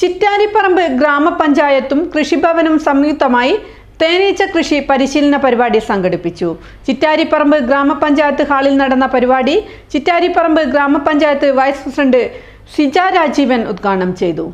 ചിറ്റാരിപ്പറമ്പ് ഗ്രാമപഞ്ചായത്തും കൃഷിഭവനും സംയുക്തമായി തേനീച്ച കൃഷി പരിശീലന പരിപാടി സംഘടിപ്പിച്ചു. ചിറ്റാരിപ്പറമ്പ് ഗ്രാമപഞ്ചായത്ത് ഹാളിൽ നടന്ന പരിപാടി ചിറ്റാരിപ്പറമ്പ് ഗ്രാമപഞ്ചായത്ത് വൈസ് പ്രസിഡന്റ് സിജ രാജീവൻ ഉദ്ഘാടനം ചെയ്തു.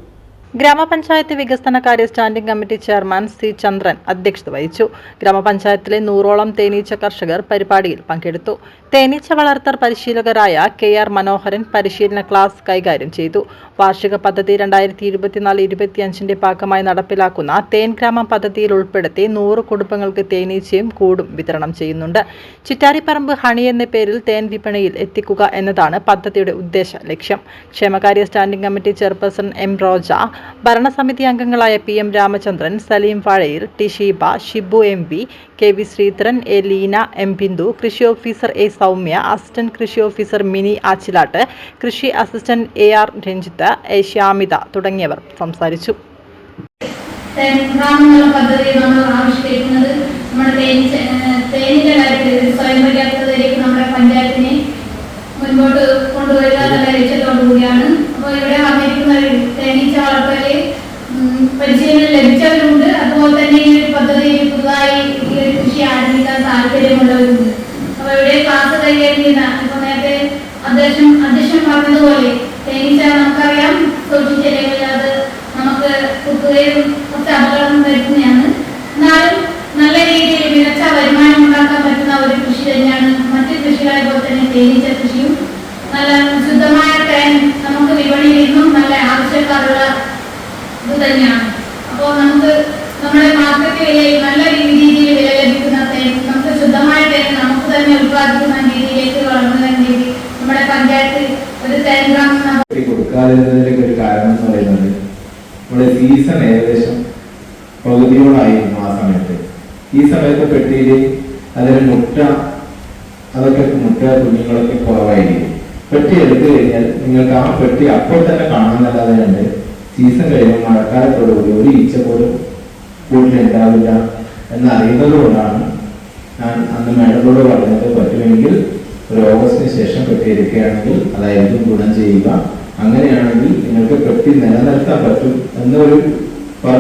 ഗ്രാമപഞ്ചായത്ത് വികസന കാര്യ standing committee chairman C Chandran അധ്യക്ഷത വഹിച്ചു. ഗ്രാമപഞ്ചായത്തിലെ നൂറോളം തേനീച്ച കർഷകർ പരിപാടിയിൽ പങ്കെടുത്തു. തേനീച്ച വളർത്തൽ പരിശീലകരായ കെ ആർ മനോഹരൻ പരിശീലന ക്ലാസ് കൈകാര്യം ചെയ്തു. വാർഷിക പദ്ധതി രണ്ടായിരത്തി ഇരുപത്തിനാല് ഇരുപത്തിയഞ്ചിന്റെ ഭാഗമായി നടപ്പിലാക്കുന്ന തേൻ ഗ്രാമം പദ്ധതിയിൽ ഉൾപ്പെടുത്തി നൂറ് കുടുംബങ്ങൾക്ക് തേനീച്ചയും കൂടും വിതരണം ചെയ്യുന്നുണ്ട്. ചിറ്റാരിപ്പറമ്പ് ഹണി എന്ന പേരിൽ തേൻ വിപണിയിൽ എത്തിക്കുക എന്നതാണ് പദ്ധതിയുടെ ഉദ്ദേശ ലക്ഷ്യം. ക്ഷേമകാര്യ standing committee chairperson M Roja ഭരണസമിതി അംഗങ്ങളായ P M Ramachandran Saleem Vazhayil T Sheeba Shibu M V K V Sreedharan A Leena M Bindu കൃഷി ഓഫീസർ എ സൗമ്യ അസിസ്റ്റന്റ് കൃഷി ഓഫീസർ മിനി ആച്ചിലാട്ട് കൃഷി assistant A R Ranjith A Shyamitha തുടങ്ങിയവർ സംസാരിച്ചു. പദ്ധതി നമ്മൾ ആവിഷ്കരിക്കുന്നത് നമ്മുടെ തേനീച്ച കാര്യത്തിൽ സ്വയം പര്യാപ്തതയിലേക്ക് നമ്മുടെ പഞ്ചായത്തിനെ മുൻപോട്ട് കൊണ്ടുവരിക എന്നുള്ള ലക്ഷ്യത്തോടു കൂടിയാണ് അപ്പോൾ ഇവിടെ വന്നിരിക്കുന്ന ഒരു വളർത്തൽ പരിശീലനം ലഭിച്ചവരുണ്ട്. അതുപോലെ തന്നെ ഈ ഒരു പദ്ധതി പുതുതായി ഈ ഒരു കൃഷി ആരംഭിക്കാൻ താല്പര്യമുള്ളവരുണ്ട് അപ്പൊ ഇവിടെ ക്ലാസ് കൈകാര്യം ഇപ്പൊ നേരത്തെ അധ്യക്ഷൻ അധ്യക്ഷൻ പറഞ്ഞതുപോലെ തേനീച്ച നമുക്കറിയാം. സൂക്ഷിച്ചില്ലെങ്കിൽ അത് നമുക്ക് കുത്തുകയും കുറച്ച് അപകടം വരുത്തുന്നതാണ്. എന്നാലും നല്ല രീതിയിൽ മികച്ച വരുമാനം ഉണ്ടാക്കാൻ പറ്റുന്ന ഒരു കൃഷി തന്നെയാണ് മറ്റു കൃഷികളെ പോലെ തന്നെ തേനീച്ച കൃഷിയും. നല്ല ശുദ്ധമായ തേൻ നമുക്ക് വിപണിയിൽ നിന്നും നല്ല ആവശ്യക്കാരുള്ള തന്നെയാണ്. അപ്പോൾ നമുക്ക് നമ്മുടെ മാർക്കറ്റ് വിലയിൽ നല്ല രീതിയിൽ വില ലഭിക്കുന്ന നമുക്ക് ശുദ്ധമായ തേൻ നമുക്ക് തന്നെ ഉത്പാദിക്കുന്ന രീതിയിലേക്ക് വളർന്ന രീതി നമ്മുടെ പഞ്ചായത്ത് ഒരു തേൻ ഗ്രാമം എന്ന കുട്ടി കൊടുക്കാതിരുന്നതിലേക്ക് ഒരു കാരണം പറയുന്നത് നമ്മുടെ സീസൺ ഏകദേശം പകുതിയോടായിരുന്നു ആ സമയത്ത്. ഈ സമയത്ത് പെട്ടിയിൽ അതിന് മുട്ട അതൊക്കെ മുട്ട കുഞ്ഞുങ്ങളൊക്കെ കുറവായിരിക്കും. പെട്ടി എടുത്തു കഴിഞ്ഞാൽ നിങ്ങൾക്ക് ആ പെട്ടി അപ്പോൾ തന്നെ കാണാനല്ലാതെ ഉണ്ട് സീസൺ കഴിയുമ്പോൾ മഴക്കാലത്തോടുകൂടി ഒരു ഈച്ച പോലും വീട്ടിലുണ്ടാവില്ല എന്നറിയുന്നത് കൊണ്ടാണ് ഞാൻ അന്ന് മേഡത്തോട് പറഞ്ഞത് പറ്റുമെങ്കിൽ ഒരു ഓഗസ്റ്റിന് ശേഷം പെട്ടി എടുക്കുകയാണെങ്കിൽ അതായിരിക്കും ഗുണം ചെയ്യുക. അങ്ങനെയാണെങ്കിൽ നിങ്ങൾക്ക് കൃത്യം നിലനിർത്താൻ പറ്റും എന്നൊരു